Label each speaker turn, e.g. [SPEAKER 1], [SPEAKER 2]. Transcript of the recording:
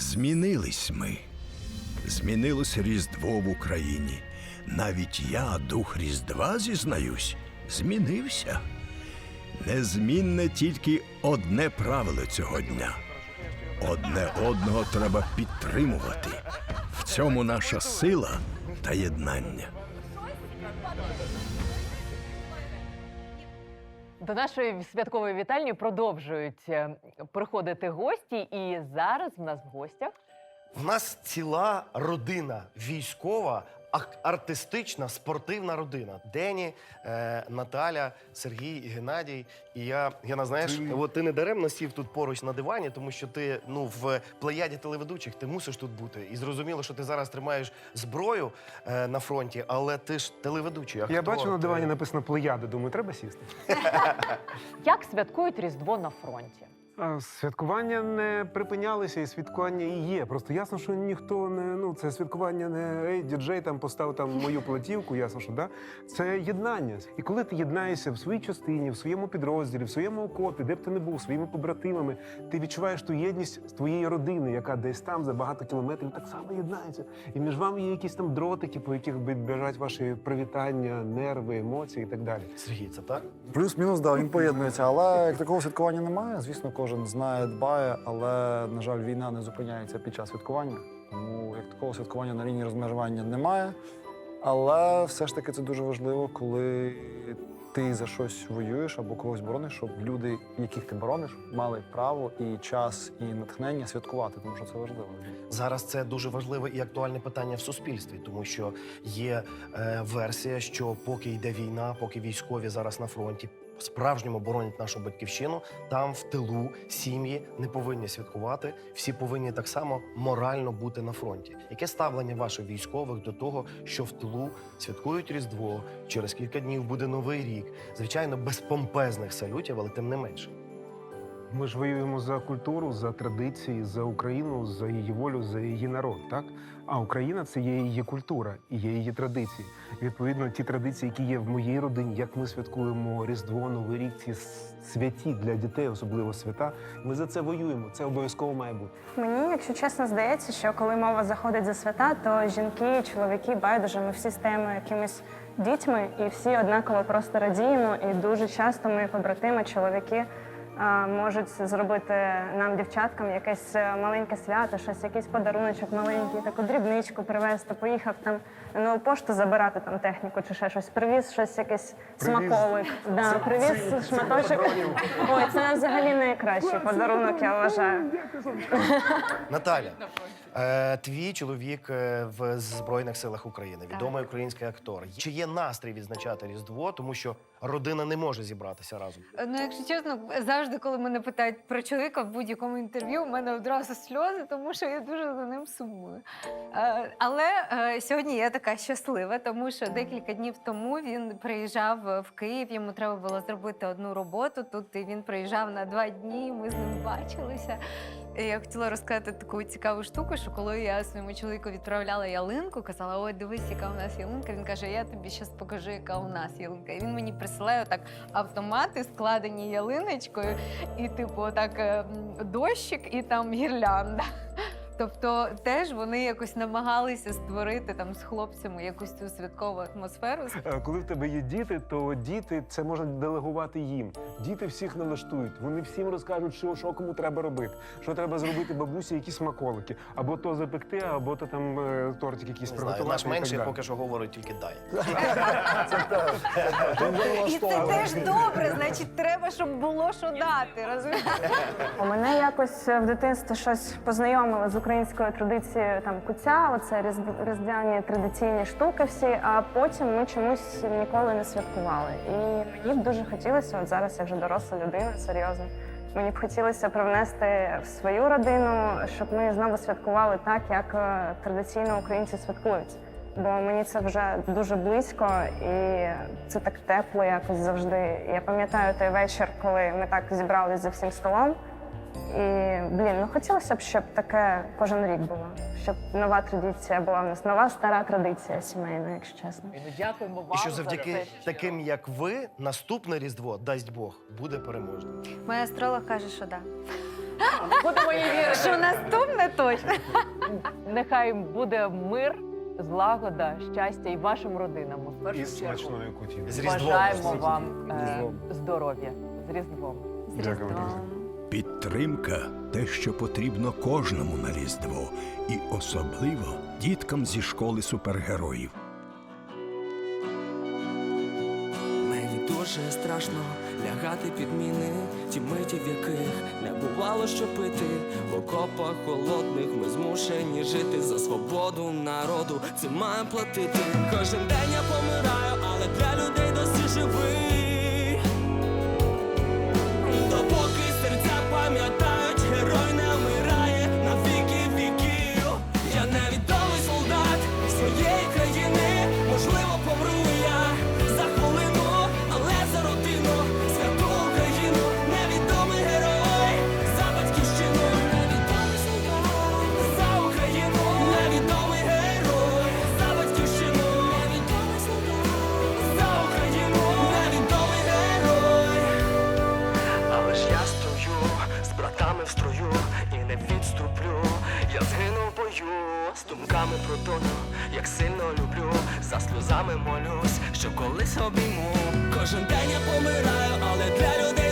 [SPEAKER 1] Змінились ми. Змінилось Різдво в Україні. Навіть я, дух Різдва, зізнаюсь, змінився. Незмінне тільки одне правило цього дня. Одне одного треба підтримувати. В цьому наша сила та єднання.
[SPEAKER 2] До нашої святкової вітальні продовжують е, приходити гості, і зараз в нас в гостях
[SPEAKER 3] В нас ціла родина військова, артистична, спортивна родина. Дені, е, Наталя, Сергій, Геннадій. І я, Гена, знаєш, от ти не даремно сів тут поруч на дивані, тому що ти ну в плеяді телеведучих ти мусиш тут бути. І зрозуміло, що ти зараз тримаєш зброю е, на фронті, але ти ж телеведучий.
[SPEAKER 4] Я
[SPEAKER 3] актор,
[SPEAKER 4] бачу на дивані написано плеяди. Думаю, треба сісти.
[SPEAKER 2] як святкують Різдво на фронті?
[SPEAKER 4] А, Святкування не припинялися, і святкування і є. Просто ясно, що ніхто не ну це святкування не ей, діджей там постав там мою платівку. Ясно, що да це єднання. І коли ти єднаєшся в своїй частині, в своєму підрозділі, в своєму окопі, де б ти не був, своїми побратимами, ти відчуваєш ту єдність з твоєї родини, яка десь там за багато кілометрів так само єднається. І між вами є якісь там дротики, по яких біжать ваші привітання, нерви, емоції і так далі.
[SPEAKER 3] Сергій, це так?
[SPEAKER 5] Плюс-мінус, да, він поєднується. Але як такого святкування немає. Звісно, кожен знає, дбає, але, на жаль, війна не зупиняється під час святкування. Тому як такого святкування на лінії розмежування немає. Але все ж таки це дуже важливо, коли ти за щось воюєш або когось борониш, щоб люди, яких ти борониш, мали право і час, і натхнення святкувати, тому що це важливо.
[SPEAKER 3] Зараз це дуже важливе і актуальне питання в суспільстві, тому що є е, версія, що поки йде війна, поки військові зараз на фронті справжньому боронять нашу батьківщину, там в тилу сім'ї не повинні святкувати. Всі повинні так само морально бути на фронті. Яке ставлення ваших військових до того, що в тилу святкують Різдво, через кілька днів буде новий рік? Звичайно, без помпезних салютів, але тим не менше.
[SPEAKER 4] Ми ж воюємо за культуру, за традиції, за Україну, за її волю, за її народ, так? А Україна це є її культура і є її традиції. Відповідно, ті традиції, які є в моїй родині, як ми святкуємо Різдво, Новий рік, ці святі для дітей, особливо свята. Ми за це воюємо. Це обов'язково має бути.
[SPEAKER 6] Мені, якщо чесно, здається, що коли мова заходить за свята, то жінки, чоловіки, байдуже, ми всі стаємо якимись дітьми і всі однаково просто радіємо. І дуже часто мої побратими, чоловіки. Можуть зробити нам, дівчаткам, якесь е, маленьке свято, щось, якийсь подаруночок маленький, таку дрібничку привезти. Поїхав там на нову пошту забирати там техніку чи ще щось. Привіз щось, якийсь смаковик. Да, привіз шматочок. Ой, це взагалі найкращий подарунок, я вважаю.
[SPEAKER 3] Наталя, твій чоловік е, в Збройних силах України, відомий український актор. Чи є настрій відзначати Різдво, тому що родина не може зібратися разом?
[SPEAKER 7] Ну, якщо чесно, завжди, коли мене питають про чоловіка в будь-якому інтерв'ю, у мене одразу сльози, тому що я дуже за ним сумую. Е, Але е, сьогодні я така щаслива, тому що декілька днів тому він приїжджав в Київ. Йому треба було зробити одну роботу тут. І він приїжджав на два дні. Ми з ним бачилися. Я хотіла розказати таку цікаву штуку, що коли я своєму чоловіку відправляла ялинку, казала: ой, дивись, яка у нас ялинка. Він каже: Я тобі зараз покажу, яка у нас ялинка. І він мені присилає так автомати, складені ялиночкою, і типу, так ем, дощик і там гірлянда. Тобто теж вони якось намагалися створити там з хлопцями якусь цю святкову атмосферу.
[SPEAKER 4] Е, Коли в тебе є діти, то діти це можна делегувати їм. Діти всіх налаштують. Вони всім розкажуть, що, що кому треба робити, що треба зробити бабусі, які смаколики, або то запекти, або то там е, тортик якийсь
[SPEAKER 3] Не знаю,
[SPEAKER 4] приготувати.
[SPEAKER 3] наш
[SPEAKER 4] і так
[SPEAKER 3] менший
[SPEAKER 4] далі.
[SPEAKER 3] поки що говорить тільки дай.
[SPEAKER 7] І це теж добре, значить, треба, щоб було що дати. Розумієш?
[SPEAKER 6] У мене якось в дитинстві щось познайомило з українською традицією там куця, оце різд- різдвяні традиційні штуки всі, а потім ми чомусь ніколи не святкували. І мені б дуже хотілося, от зараз я вже доросла людина, серйозно. Мені б хотілося привнести в свою родину, щоб ми знову святкували так, як е, традиційно українці святкують. Бо мені це вже дуже близько і це так тепло якось завжди. Я пам'ятаю той вечір, коли ми так зібралися за всім столом. І блін, ну хотілося б, щоб таке кожен рік було, щоб нова традиція була в нас, нова стара традиція сімейна, якщо чесно.
[SPEAKER 2] І ну, дякуємо вам.
[SPEAKER 3] І що
[SPEAKER 2] за
[SPEAKER 3] завдяки таким, як ви, наступне Різдво, дасть Бог, буде переможним.
[SPEAKER 7] Моя астролог каже, що да.
[SPEAKER 2] Будемо їй вірити.
[SPEAKER 7] Що наступне точно.
[SPEAKER 2] Нехай буде мир, злагода, щастя і вашим родинам. У
[SPEAKER 4] І
[SPEAKER 2] першу
[SPEAKER 4] з
[SPEAKER 2] чергу.
[SPEAKER 4] смачною кутіною.
[SPEAKER 3] З Різдвом
[SPEAKER 2] Бажаємо вам е, здоров'я з Різдвом.
[SPEAKER 7] З
[SPEAKER 4] Дякую,
[SPEAKER 7] Різдвом.
[SPEAKER 4] друзі.
[SPEAKER 1] Підтримка те, що потрібно кожному на Різдво, і особливо діткам зі школи супергероїв.
[SPEAKER 8] Мені дуже страшно лягати під міни, ті миті, в яких не бувало що пити. В окопах холодних ми змушені жити за свободу народу. Це має платити. Кожен день я помираю, але для людей досі живий. time you're. Згину з думками про тону, як сильно люблю, за сльозами молюсь, що колись обійму. Кожен день я помираю, але для людей.